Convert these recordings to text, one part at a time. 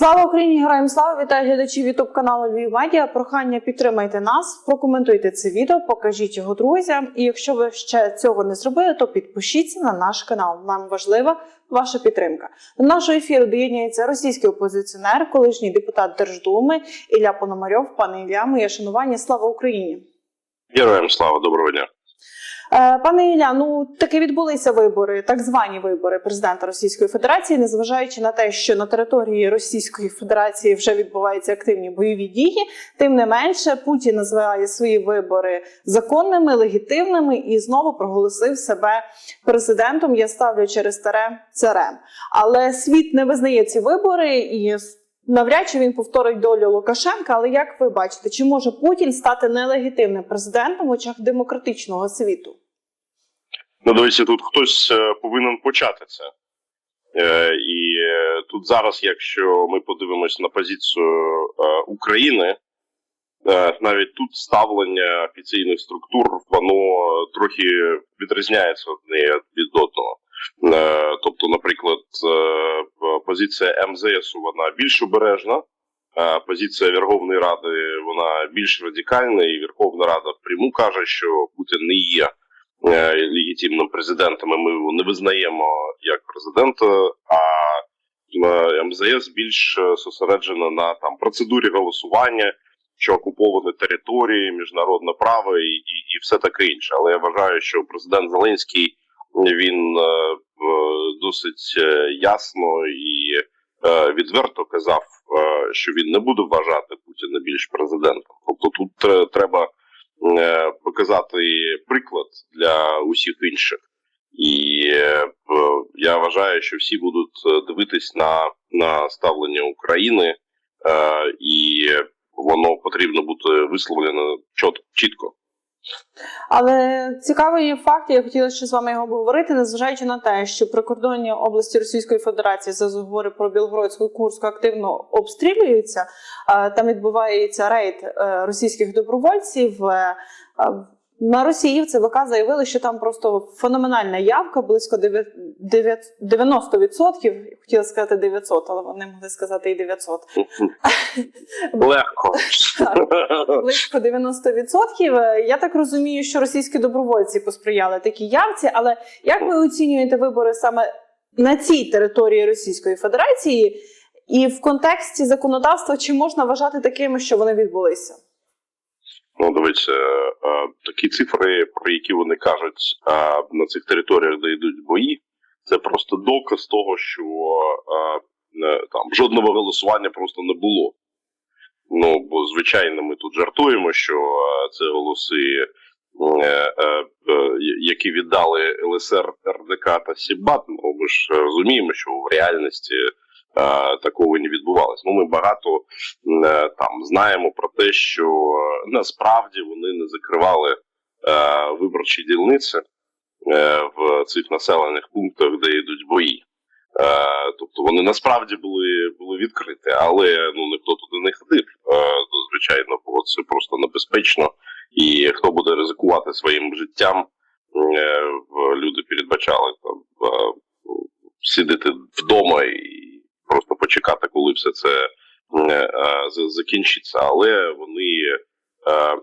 Слава Україні! Героям слава! Вітаю глядачів Ютуб каналу Львів Медіа. Прохання підтримайте нас, прокоментуйте це відео, покажіть його друзям. І якщо ви ще цього не зробили, то підпишіться на наш канал. Нам важлива ваша підтримка. До нашого ефіру доєднується російський опозиціонер, колишній депутат Держдуми Ілля Пономарьов. Пане Ілля, моє шанування. Слава Україні! Героям слава, доброго дня. Е, Пане Ілля, ну таки відбулися вибори, так звані вибори президента Російської Федерації, незважаючи на те, що на території Російської Федерації вже відбуваються активні бойові дії. Тим не менше, Путін називає свої вибори законними, легітимними і знову проголосив себе президентом. Я ставлю через таре царем. Але світ не визнає ці вибори і. Навряд чи він повторить долю Лукашенка, але як ви бачите, чи може Путін стати нелегітимним президентом в очах демократичного світу? Ну, дивіться, тут хтось е, повинен почати це. Е, і е, тут зараз, якщо ми подивимось на позицію України, навіть тут ставлення офіційних структур, воно трохи відрізняється одне від одного. Тобто, наприклад, позиція МЗС вона більш обережна. Позиція Верховної Ради вона більш радикальна, і Верховна Рада впряму каже, що Путін не є легітимним президентом. і Ми його не визнаємо як президента. А е, МЗС більш е, зосереджена на там процедурі голосування, що окуповані території, міжнародне право і, і, і все таке інше. Але я вважаю, що президент Зеленський він е, е, досить е, ясно і е, відверто казав, е, що він не буде вважати Путіна більш президентом. Тобто тут треба е, показати приклад для усіх інших. І е, я вважаю, що всі будуть е, дивитись на, на ставлення України, е, і воно потрібно бути висловлено чітко. Але цікавий факт, я хотіла ще з вами його обговорити, незважаючи на те, що прикордонні області Російської Федерації за зговори про Білгородську Курську активно обстрілюються. е, Там відбувається рейд е, російських добровольців. На Росії в ЦВК заявили, що там просто феноменальна явка, близько 9 9 90%. Хотіла сказати 900, але вони могли сказати і 900. Легко. близько 90%. Я так розумію, що російські добровольці посприяли такій явці. Але як ви оцінюєте вибори саме на цій території Російської Федерації? І в контексті законодавства чи можна вважати такими, що вони відбулися? Ну, дивіться, е, такі цифри, про які вони кажуть е, на цих територіях, де йдуть бої, це просто доказ того, що е, е, там жодного голосування просто не було. Ну, бо звичайно, ми тут жартуємо, що е, це голоси, е, е, е, які віддали ЛСР, РДК та Сібат. Ну, ми ж розуміємо, що в реальності е, такого не відбувалося. Ну, ми багато е, там знаємо про те, що е, насправді вони не закривали е, виборчі дільниці е, в цих населених пунктах, де йдуть бої. Е, тобто вони насправді були, були відкриті, але ну ніхто туди не ходив. Е, звичайно, бо це просто небезпечно. І хто буде ризикувати своїм життям, е, люди передбачали там е, сидіти вдома і просто почекати, коли все це е, закінчиться. Але вони е, е,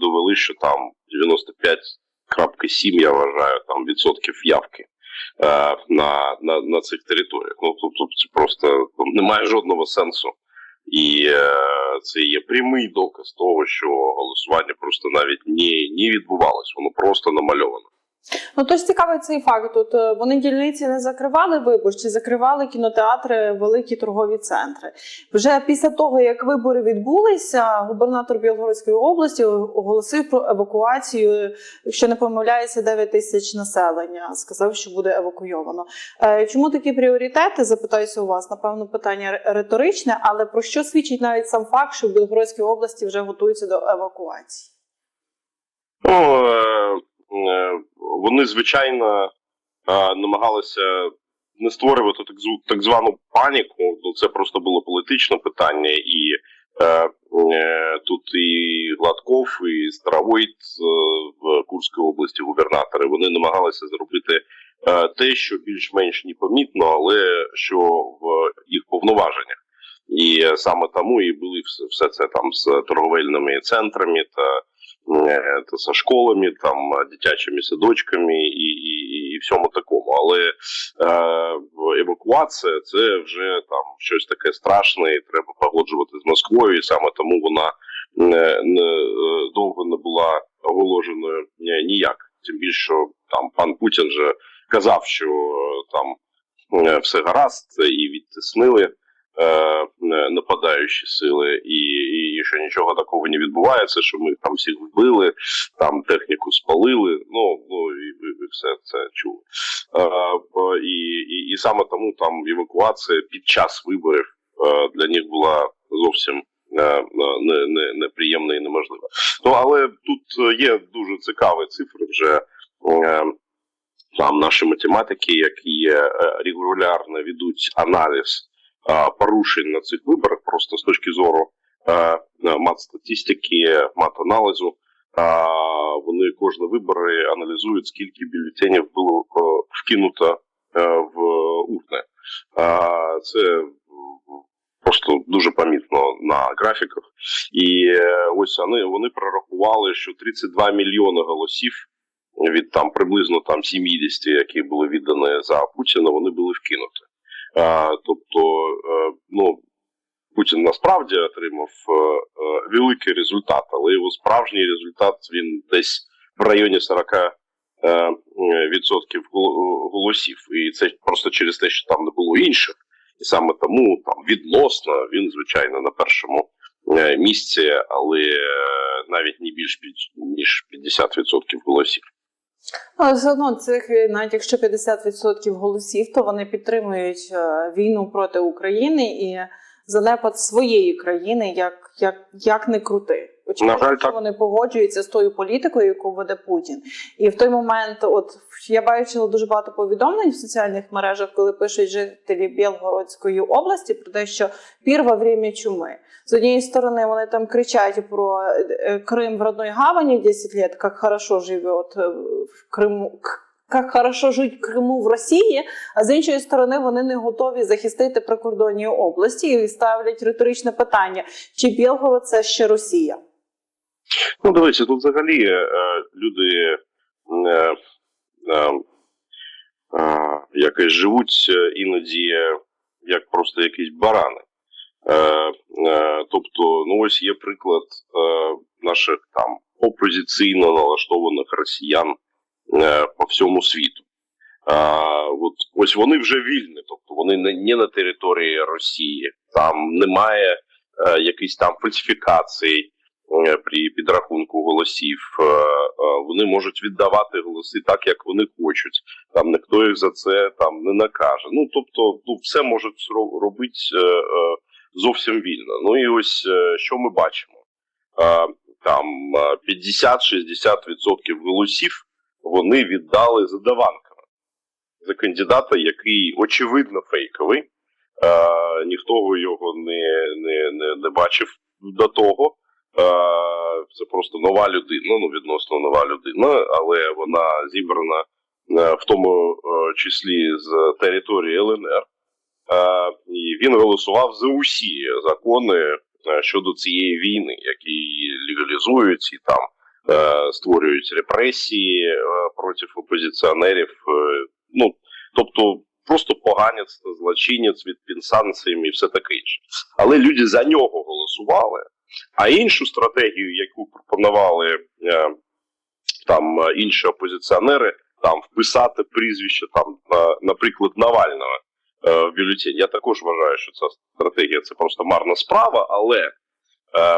довели, що там 95,7, я вважаю, там відсотків явки на, на, на цих територіях. Ну тобто це просто немає жодного сенсу. І е, це є прямий доказ того, що голосування просто навіть не, не відбувалось, воно просто намальовано. Ну тож цікавий цей факт. Тут е, вони дільниці не закривали виборчі, закривали кінотеатри, великі торгові центри. Вже після того, як вибори відбулися, губернатор Білгородської області оголосив про евакуацію. Якщо не помиляюся, 9 тисяч населення. Сказав, що буде евакуйовано. Е, Чому такі пріоритети? Запитаюся у вас. Напевно, питання риторичне, але про що свідчить навіть сам факт, що в Білгородській області вже готуються до евакуації? Ну, е, вони, звичайно, е, намагалися не створювати так, звану паніку. Ну, це просто було політичне питання, і е, е, тут і Гладков, і Старовойт е, в Курській області губернатори. Вони намагалися зробити е, те, що більш-менш непомітно, але що в їх повноваженнях. І саме тому і були все це там з торговельними центрами та, та за школами, там дитячими садочками і, і, і всьому такому. Але е, евакуація це вже там щось таке страшне, і треба погоджувати з Москвою, і саме тому вона не, не, довго не була оголошеною ні- ніяк. Тим більше, що там пан Путін же казав, що там е, все гаразд, і відтиснили е, е, нападаючі сили, і що нічого такого не відбувається, що ми там всіх вбили, там техніку спалили. Ну, ну і ви, все це чули. Е, і, і, і саме тому там евакуація під час виборів е, для них була зовсім е, не, не, неприємна і неможлива. Ну але тут е, є дуже цікаві цифри вже. Е, там наші математики, які е, регулярно ведуть аналіз е, порушень на цих виборах, просто з точки зору е, мат-статистики, мат-аналізу. е, Вони кожні вибори аналізують, скільки бюлетенів було е, вкинуто е, в урни. Е, Це просто дуже помітно на графіках. І е, ось вони, вони прорахували, що 32 мільйони голосів від там приблизно там 70, які були віддані за Путіна, вони були вкинуті. Тобто, е, ну, Путін насправді отримав е, е, великий результат, але його справжній результат він десь в районі 40 е, відсотків голосів. І це просто через те, що там не було інших. І саме тому там відносно він, звичайно, на першому місці, але навіть не більш ніж 50% голосів. Але все одно цих навіть якщо 50% голосів, то вони підтримують війну проти України і занепад своєї країни, як, як, як не крути. Очевидно, жаль, що так. вони погоджуються з тою політикою, яку веде Путін. І в той момент, от я бачила дуже багато повідомлень в соціальних мережах, коли пишуть жителі Білгородської області про те, що пір во время чуми. З однієї сторони, вони там кричать про е, Крим в родной гавані 10 лет, як хорошо живет е, в Криму. Як хорошо жить в Криму в Росії, а з іншої сторони вони не готові захистити прикордонні області і ставлять риторичне питання: чи Білгород це ще Росія? Ну, дивіться, тут взагалі е, люди е, е, е, якось живуть е, іноді е, як просто якісь барани. Е, е, тобто, ну ось є приклад е, наших там опозиційно налаштованих росіян по всьому світу. А, от ось вони вже вільні, тобто вони не, не на території Росії, там немає е, якихось там фальсифікацій е, при підрахунку голосів. Е, е, вони можуть віддавати голоси так, як вони хочуть. Там ніхто їх за це там не накаже. Ну тобто, ну все можуть робити е, е, зовсім вільно. Ну і ось е, що ми бачимо: е, там е, 50-60% голосів вони віддали за Даванкова, за кандидата, який очевидно фейковий. Е, ніхто його не, не, не, не бачив до того. Е, це просто нова людина, ну відносно нова людина, але вона зібрана е, в тому е, числі з території ЛНР. І він голосував за усі закони щодо цієї війни, які легалізують і там створюють репресії е, проти опозиціонерів. Е, ну, тобто, просто поганець, злочинець від під і все таке інше. Але люди за нього голосували. А іншу стратегію, яку пропонували е, там інші опозиціонери, там вписати прізвище там, наприклад, Навального в бюлетень. Я також вважаю, що ця стратегія це просто марна справа, але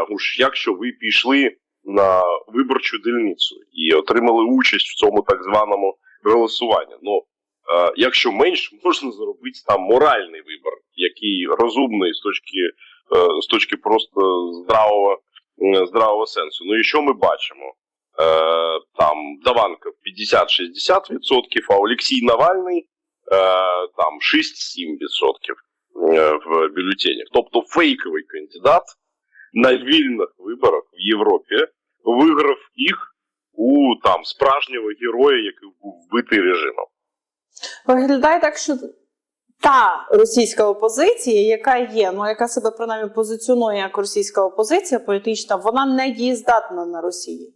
уж якщо ви пішли на виборчу дільницю і отримали участь в цьому так званому голосуванні. Ну е, якщо менш, можна зробити там моральний вибір, який розумний з точки, е, з точки просто здравого, здравого сенсу. Ну і що ми бачимо? Е, там Даванков 50-60%, а Олексій Навальний е, там 6-7% е, в бюлетенях. Тобто фейковий кандидат на вільних виборах в Європі виграв їх у там справжнього героя, який був вбитий режимом. Виглядає так, що та російська опозиція, яка є, ну яка себе принаймні позиціонує як російська опозиція політична, вона не дієздатна на Росії.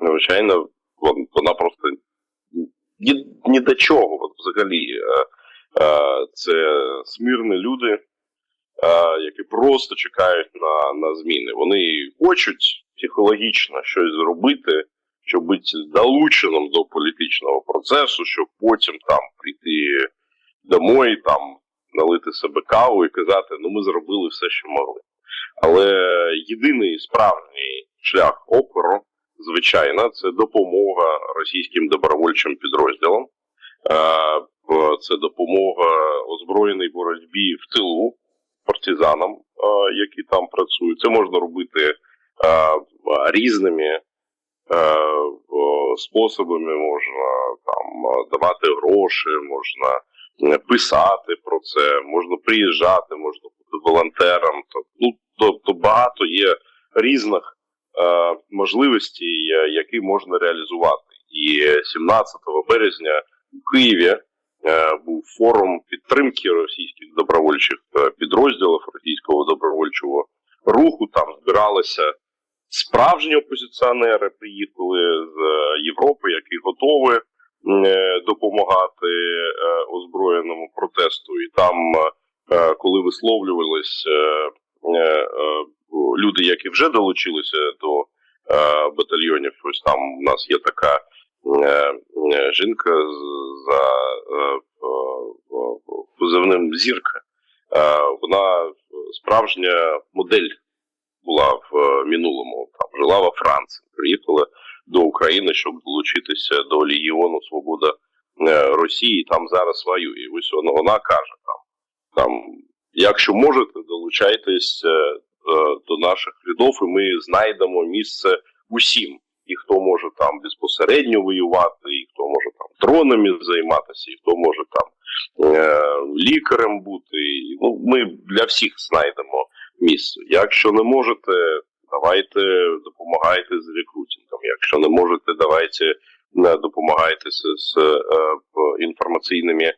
Звичайно, вона просто ні, ні до чого. Взагалі, е, е, це смирні люди, які просто чекають на, на зміни. Вони хочуть психологічно щось зробити, щоб бути долученим до політичного процесу, щоб потім там прийти домой, там налити себе каву і казати, ну ми зробили все, що могли. Але єдиний справжній шлях опору звичайно, це допомога російським добровольчим підрозділам, Е, це допомога озброєній боротьбі в тилу партизанам, е, які там працюють. Це можна робити е, різними е, способами. Можна там давати гроші, можна писати про це, можна приїжджати, можна бути волонтером. Тобто, ну, тобто багато є різних можливості, е, які можна реалізувати. І 17 березня у Києві був форум підтримки російських добровольчих е, підрозділів російського добровольчого руху. Там збиралися справжні опозиціонери, приїхали з е, Європи, які готові е, допомагати е, озброєному протесту. І там, е, коли висловлювались е, е, е, люди, які вже долучилися до е, батальйонів. Ось там у нас є така е, е, жінка за е, е, позивним зірка. Е, вона справжня модель була в е, минулому. Там жила во Франції, приїхала до України, щоб долучитися до Легіону Свобода е, Росії. Там зараз воює. І ось вона, вона каже там, там, якщо можете, долучайтесь е, е, до наших рядов, і ми знайдемо місце усім. І хто може там безпосередньо воювати, і хто може там дронами займатися, і хто може там е, лікарем бути. Ну, ми для всіх знайдемо місце. Якщо не можете, давайте допомагайте з рекрутингом. Якщо не можете, давайте е, допомагайте з, з е, інформаційними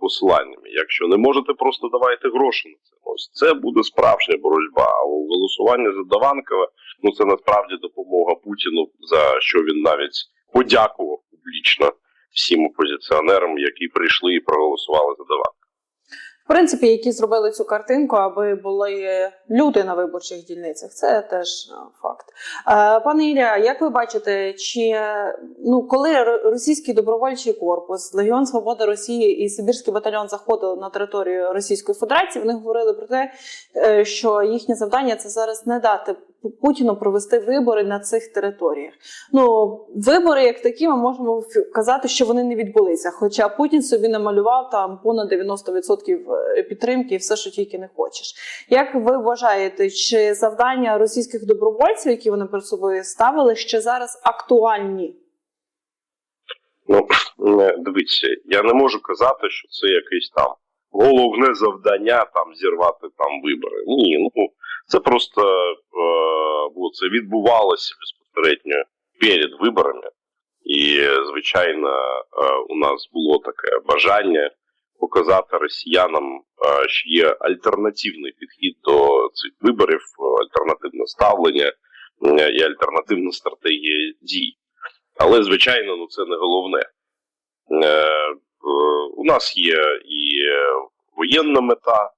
посиланнями. Якщо не можете, просто давайте гроші на це. Ось це буде справжня боротьба. А голосування за Даванкова ну це насправді допомога Путіну, за що він навіть подякував публічно всім опозиціонерам, які прийшли і проголосували за Даванкова. Принципі, які зробили цю картинку, аби були люди на виборчих дільницях, це теж е, факт. Е, Пане Ілля, як ви бачите, чи ну коли російський добровольчий корпус, Легіон Свободи Росії і Сибірський батальйон заходили на територію Російської Федерації, вони говорили про те, е, що їхнє завдання це зараз не дати Путіну провести вибори на цих територіях. Ну, вибори, як такі, ми можемо казати, що вони не відбулися. Хоча Путін собі намалював там понад 90% підтримки і все, що тільки не хочеш. Як ви вважаєте, чи завдання російських добровольців, які вони перед собою ставили, ще зараз актуальні? Ну е, дивіться, я не можу казати, що це якесь там головне завдання там зірвати там вибори. Ні, ну це просто е, це відбувалося безпосередньо перед виборами, і звичайно, е, у нас було таке бажання показати росіянам, е, що є альтернативний підхід до цих виборів, альтернативне ставлення і альтернативна стратегія дій. Але, звичайно, ну це не головне. У нас є і воєнна мета,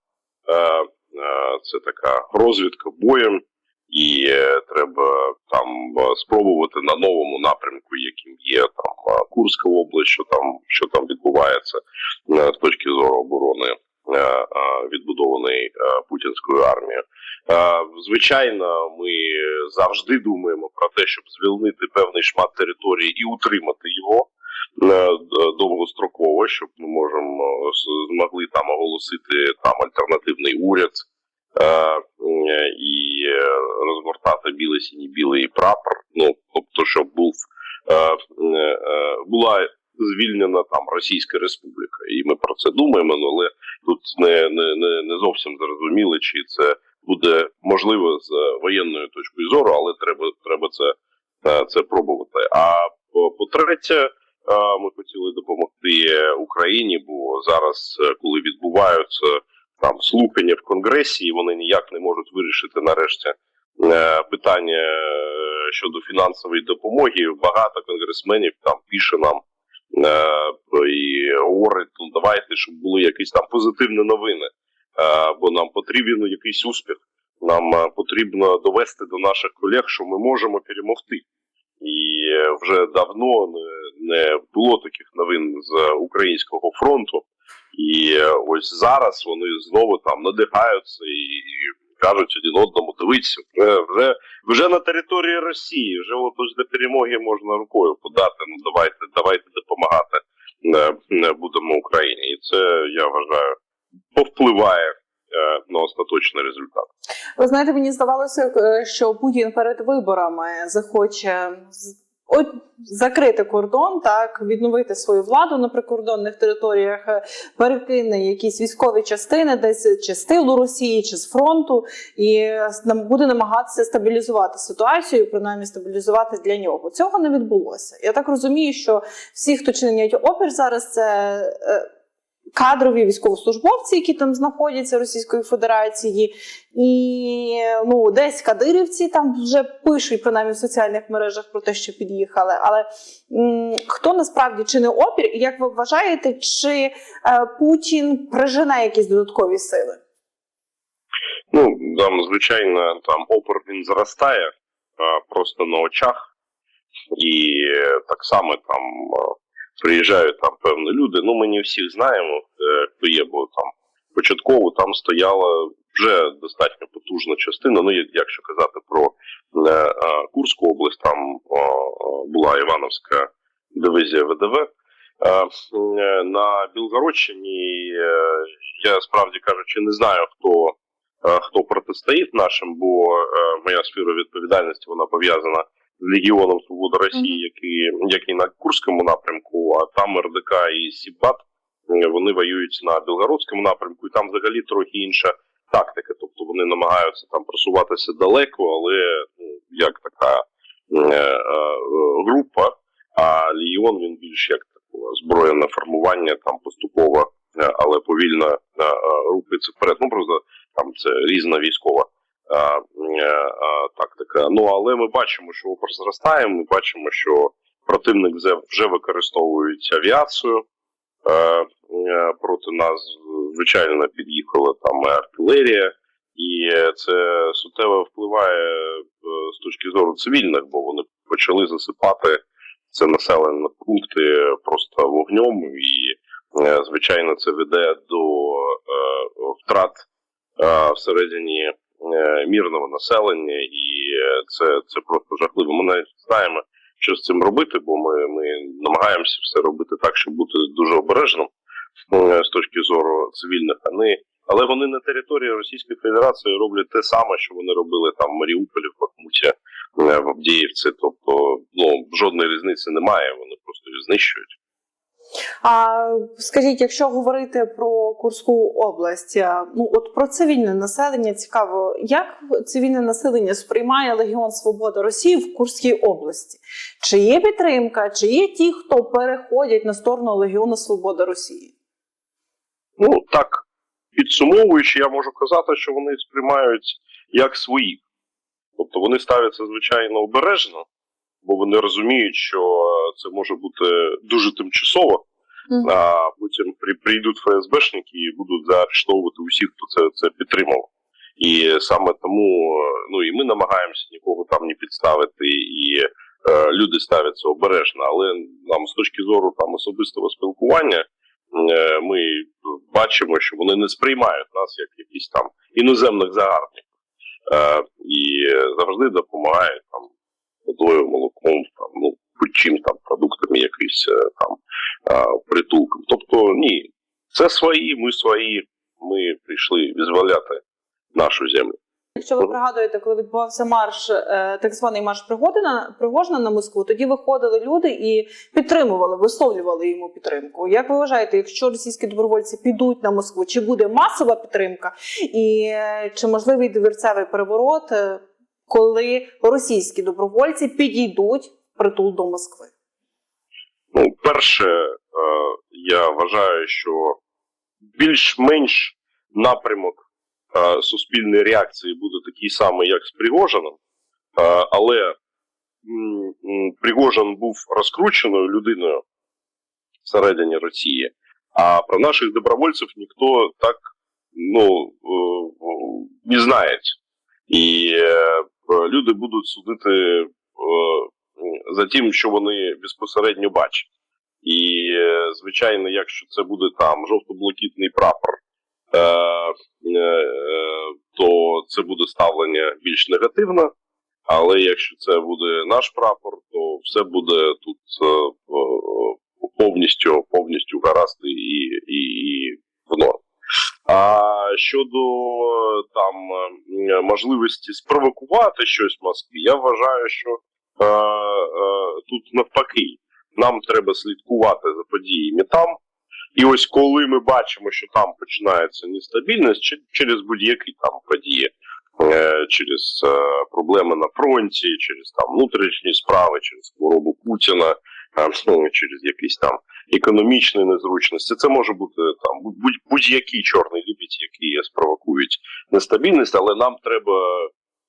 це така розвідка боєм, і е, треба там е, спробувати на новому напрямку, яким є там е, Курська область, що там, що там відбувається е, з точки зору оборони. е, е, Відбудованої е, путінською армією. Е, Звичайно, ми завжди думаємо про те, щоб звільнити певний шмат території і утримати його е, довгостроково, щоб ми можемо е, змогли там оголосити там альтернативний уряд е, і е, розгортати білий синій білий прапор. Ну тобто, щоб був е, е, була звільнена там Російська Республіка, і ми про це думаємо, але тут не, не, не, не зовсім зрозуміло, чи це буде можливо з воєнної точки зору, але треба, треба це, е, це пробувати. А по- по-третє, е, ми хотіли допомогти Україні, бо зараз, е, коли відбуваються там слухання в Конгресі, і вони ніяк не можуть вирішити нарешті е, питання е, щодо фінансової допомоги. Багато конгресменів там пише нам е, і говорить, ну давайте, щоб були якісь там позитивні новини, е, бо нам потрібен якийсь успіх. Нам е, потрібно довести до наших колег, що ми можемо перемогти. І е, вже давно не, не було таких новин з українського фронту. І е, ось зараз вони знову там надихаються і кажуть один одному, дивіться, вже, вже, вже на території Росії, вже от ось до перемоги можна рукою подати. Ну давайте, давайте допомагати е, е, будемо Україні. І це я вважаю повпливає е, на остаточний результат. Ви знаєте, мені здавалося, що Путін перед виборами захоче от закрити кордон, так відновити свою владу на прикордонних територіях, е, перекине якісь військові частини, десь чи з тилу Росії, чи з фронту, і е, нам- буде намагатися стабілізувати ситуацію, принаймні стабілізувати для нього. Цього не відбулося. Я так розумію, що всі, хто чинять опір зараз, це. Е, Кадрові військовослужбовці, які там знаходяться Російської Федерації, і ну десь кадирівці там вже пишуть принаймні в соціальних мережах про те, що під'їхали. Але м, хто насправді чинить опір, і як ви вважаєте, чи е, Путін прижене якісь додаткові сили? Ну, там, звичайно, там опор він зростає а, просто на очах, і е, так само там а, приїжджають там певні люди. Ну, ми не всіх знаємо, е, хто є, бо там початково там стояла вже достатньо потужна частина. Ну, якщо казати про е, Курську область, там була Івановська дивізія ВДВ. Е, е, На Білгородщині е, я справді кажучи не знаю, хто е, хто протистоїть нашим, бо е, моя сфера відповідальності вона пов'язана Легіоном Свобода Росії, який, який на Курському напрямку, а там РДК і Сібат е, вони воюють на Білгородському напрямку, і там взагалі трохи інша тактика. Тобто вони намагаються там просуватися далеко, але ну, як така е, е, група, а Легіон він більш як таке збройне формування, там поступово, е, але повільно е, е, рухається вперед. Ну просто там це різна військова тактика. Ну але ми бачимо, що опор зростає. Ми бачимо, що противник вже- використовують авіацію. Е, е, проти нас звичайно під'їхала там артилерія, і це суттєво впливає е, з точки зору цивільних, бо вони почали засипати це населені пункти просто вогнем, і е, звичайно це веде до е, втрат е, всередині е, мірного населення, і е, це, це просто жахливо. Ми навіть знаємо, що з цим робити, бо ми, ми намагаємося все робити так, щоб бути дуже обережним е, з точки зору цивільних. Не але вони на території Російської Федерації роблять те саме, що вони робили там в Маріуполі, в Бахмуті, е, в Авдіївці. Тобто, ну жодної різниці немає. Вони просто знищують. А скажіть, якщо говорити про Курську область, ну от про цивільне населення цікаво, як цивільне населення сприймає Легіон Свобода Росії в Курській області? Чи є підтримка, чи є ті, хто переходять на сторону Легіону Свобода Росії? Ну так підсумовуючи, я можу казати, що вони сприймають як свої. Тобто вони ставляться звичайно обережно, бо вони розуміють, що е, це може бути дуже тимчасово, Мгм. а потім при, прийдуть ФСБшники і будуть заарештовувати усіх, хто це, це підтримав. І саме тому е, ну і ми намагаємося нікого там не підставити, і е, люди ставляться обережно. Але нам з точки зору там особистого спілкування е, ми бачимо, що вони не сприймають нас як якісь там іноземних загарбників. Е, і завжди допомагають там водою, молоком, там, ну, хоч чим там, продуктами якимось е, там притулком. Тобто, ні, це свої, ми свої, ми прийшли визволяти нашу землю. Якщо ви пригадуєте, коли відбувався марш, е, так званий марш Пригодина, Пригожина на Москву, тоді виходили люди і підтримували, висловлювали йому підтримку. Як ви вважаєте, якщо російські добровольці підуть на Москву, чи буде масова підтримка, і е, чи можливий диверцевий переворот, коли російські добровольці підійдуть в притул до Москви? Ну, перше, е, я вважаю, що більш-менш напрямок е, суспільної реакції буде такий самий, як з Пригожином, Е, але Пригожин був розкрученою людиною всередині Росії, а про наших добровольців ніхто так ну, не знає. І люди будуть судити е, за тим, що вони безпосередньо бачать. І, е, звичайно, якщо це буде там жовто-блакитний прапор, е, е, е, то це буде ставлення більш негативно. Але якщо це буде наш прапор, то все буде тут е, е, повністю, повністю гаразд і, і, і в норм. А щодо там е, можливості спровокувати щось в Москві, я вважаю, що е, е, тут навпаки нам треба слідкувати за подіями там. І ось коли ми бачимо, що там починається нестабільність чи- через будь-які там події, е, через е, проблеми на фронті, через там внутрішні справи, через хворобу Путіна, е, ну, через якісь там економічні незручності. Це може бути там будь- будь-які чорні лебідь, які спровокують нестабільність, але нам треба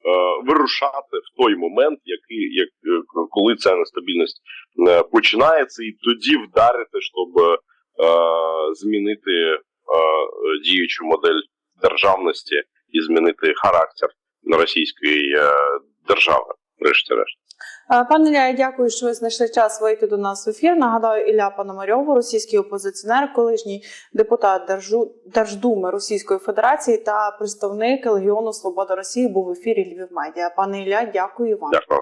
е, вирушати в той момент, який як е, коли ця нестабільність е, починається, і тоді вдарити, щоб е, змінити е, діючу модель державності і змінити характер російської е, держави. Врешті-решт. Пане Ілля, я дякую, що ви знайшли час вийти до нас в ефір. Нагадаю, Ілля Пономарьов, російський опозиціонер, колишній депутат Держу... Держдуми Російської Федерації та представник Легіону Свобода Росії був в ефірі Львів Медіа. Пане Ілля, дякую вам. Дякую.